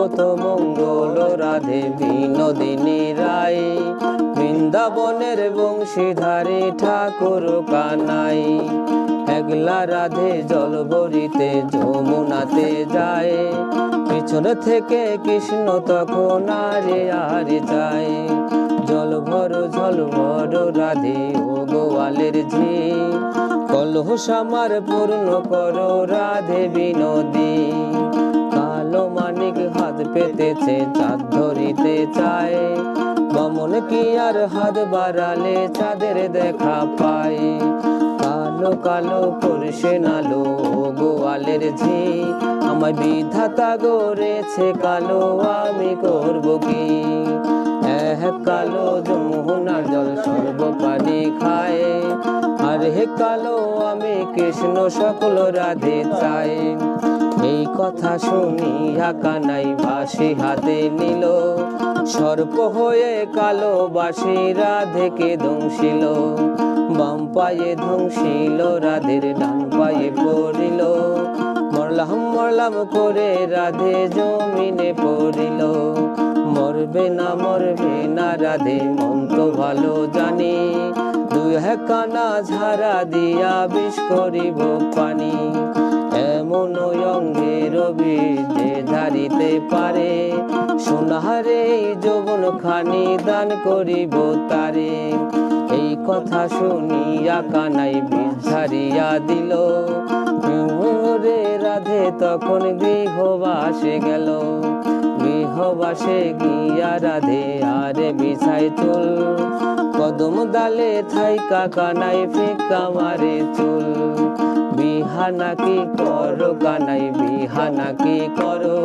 হত মঙ্গল রাধে বিনোদিনী রায় বৃন্দাবনের বংশীধারে ঠাকুর কানাই। একলা রাধে জলবরিতে যমুনাতে যায়। পিছন থেকে কৃষ্ণ তখন আরে আর যায়। জল ভর জল ভর, রাধে ও গোয়ালের ঝি। কলহ সামার পূর্ণ করো, রাধে বিনোদী। পেতেছে চাঁদ ধরিতে চায়। বামন কি আর হাত বাড়ালে চাঁদের দেখা পায়। কালো কালো করছে নালো গোয়ালের ঝি। আমায় বিধাতা গড়েছে কালো, আমি করব কি? এহ কালো যমুনার জল সর্ব পানি খায়। আর হে কালো, আমি কৃষ্ণ সকল রাধে চাই। এই কথা শুনি কানাই বাসি হাতে নিল। সর্প হয়ে কালো বাসি রাধেকে দংশিল। বাম পায়ে ধ্বংসিল রাধের ডান পায়ে পড়িল। মরলাম মরলাম করে রাধে জমিনে পড়িল। মরবে না মরবে না রাধে, মন তো ভালো জানি। দুই কানা ঝাড়া দিয়া বিষ করিব পানি। এমন অঙ্গের যে ধারিতে পারে। সোনাহারে যৌবন খানি দান করিব তারে। এই কথা শুনিয়া কানাই বিঝারিয়া দিল। রে রাধে তখন গৃহবাসে গেল। গৃহবাসে গিয়া রাধে আরে বিছাই চুল। কদম ডালে থাই কাকানাই ফিকা মারে চুল। বিহানা কি করো কানাই বিহানা কি করো?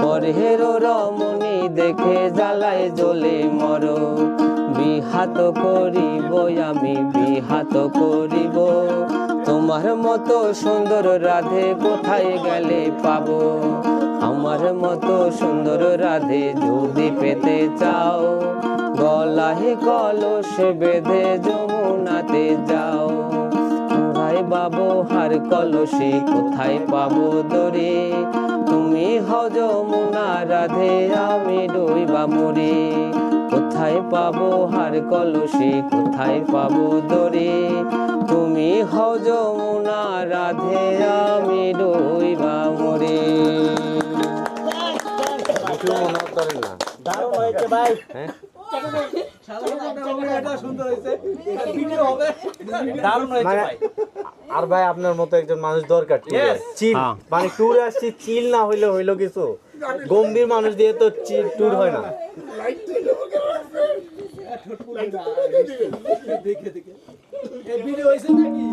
পরহের রমণী দেখে জ্বালায় জ্বলে মরো। বিহাত করিব আমি, বিহাত করিব। তোমার মতো সুন্দর রাধে কোথায় গেলে পাবো? আমার মতো সুন্দর রাধে যদি পেতে চাও গলাহে কলস বেঁধে যমুনাতে যাও। কোথায় পাবো হার কলসে? কোথায় পাবো দরে তুমি হও যমুনা রাধে, আমি ডইবা মরে কোথায় পাবো হার কলসে? কোথায় পাবো দরে তুমি হও যমুনা রাধে, আমি ডইবা মরে মনে দারুণ হয়েছে ভাই দারুণ হয়েছে মানে ভাই। আর ভাই আপনার মতো একজন মানুষ দরকার। চিল হ্যাঁ। মানে ট্যুরে আসছি চিল না হইলে হইল কিছু। গম্ভীর মানুষ দিয়ে তো ট্যুর হয় না। দেখে দেখে ভিডিও হয়েছে নাকি?